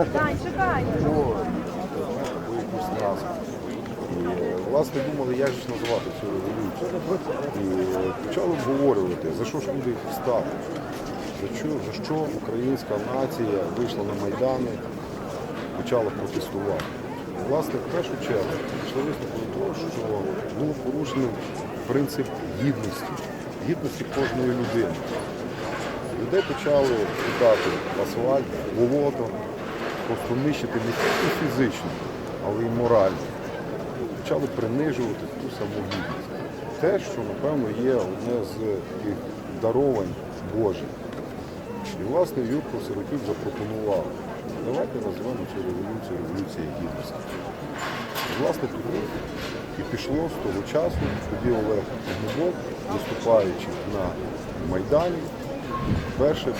Чекай. І, власне, думали, як ж назвати цю революцію. І почали обговорювати, за що ж люди встали, за що, за що українська нація вийшла на Майдани, почала протестувати. Власне, в першу чергу пішли висновку того, що було порушено принцип гідності, гідності кожної людини. Людей почали кидати в асфальт, болото, просто нищити не тільки фізично, але й морально. Почали принижувати ту саму гідність. Те, що, напевно, є одне з таких даровань Божих. І, власне, Юрко Сиротюк запропонував, давайте назвемо цю революцію революція гідності. Власне, тоді і пішло з того часу, тоді Олег Гнебок, виступаючи на Майдані, перше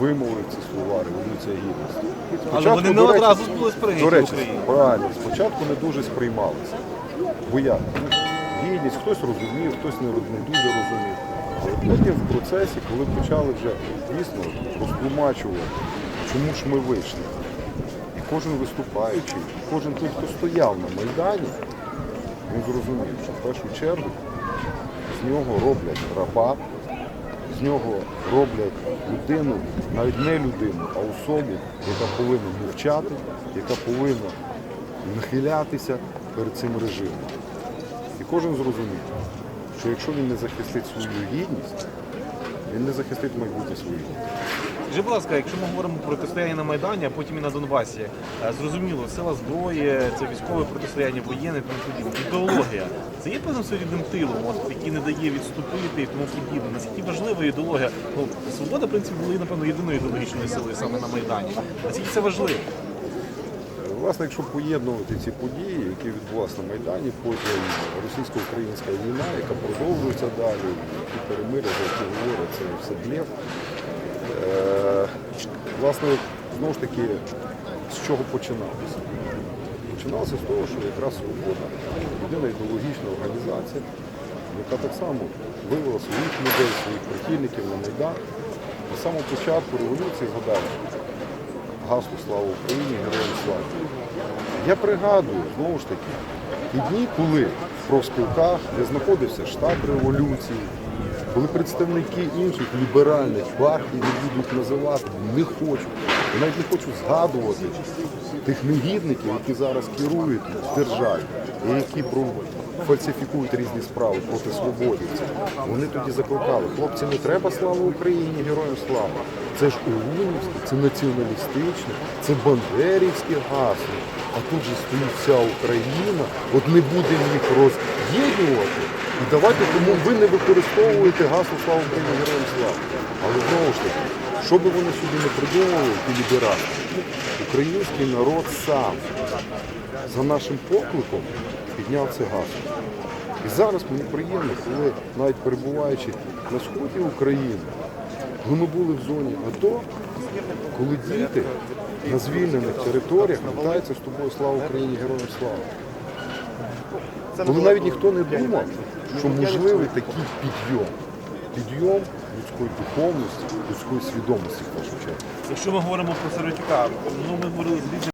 вимовив ці слова революція гідності. Але вони не до речі, одразу були сприйняті До в Україні. правильно, спочатку не дуже сприймалися. Бо як? Ну, Гідність, хтось розумів, хтось не, роз- не дуже розумів. Але потім в процесі, коли почали вже дійсно розтлумачувати, чому ж ми вийшли. І кожен виступаючий, кожен той, хто стояв на Майдані, він зрозумів, що в першу чергу з нього роблять раба, з нього роблять людину, навіть не людину, а особу, яка повинна мовчати, яка повинна нахилятися перед цим режимом. І кожен зрозумів, що якщо він не захистить свою гідність, він не захистить майбутнє гідність. Скажи, будь ласка, якщо ми говоримо про протистояння на Майдані, а потім і на Донбасі, е, зрозуміло, сила зброї, це військове протистояння, воєнне і тому подібне. Ідеологія. Це є певним своєрідним тилом, який не дає відступити і тому подібне. Наскільки важлива ідеологія? Ну, свобода, в принципі, були, напевно, єдиною ідеологічною силою саме на Майдані. Наскільки це важливо? Власне, якщо поєднувати ці події, які відбулися на Майдані, потім російсько-українська війна, яка продовжується далі, ті перемир'я, які говорять, це все блєв. Власне, знову ж таки, з чого починалося? Починалося з того, що якраз свобода, єдина ідеологічна організація, яка так само вивела своїх людей, своїх прихильників на Майдан. На самому початку революції згадали, гасло Слава Україні, героям слава. Я пригадую, знову ж таки, ті дні, коли в профспілках, де знаходився штаб революції, коли представники інших ліберальних партій не будуть називати, не хочу. Я навіть не хочу згадувати тих негідників, які зараз керують державі, і які фальсифікують різні справи проти свободівців. Вони тоді закликали, хлопці, не треба слава Україні, героям слава. Це ж ОУНівське, це націоналістичне, це бандерівське гасло. А тут же стоїть вся Україна, от не будемо їх роз'єднувати. І давайте тому ви не використовуєте гасло слава Україні, героям слава. Але знову ж таки, що би вони собі не придумували, ті ліберали, український народ сам за нашим покликом підняв це гасло. І зараз мені приємно, коли навіть перебуваючи на сході України, коли ми були в зоні АТО, коли діти на звільнених територіях вітаються з тобою слава Україні, героям слава. Коли навіть ніхто не думав, що можливий такий підйом. Підйом людської духовності, людської свідомості в першу чергу. Якщо ми говоримо про Сиротюка, ну ми говорили з різними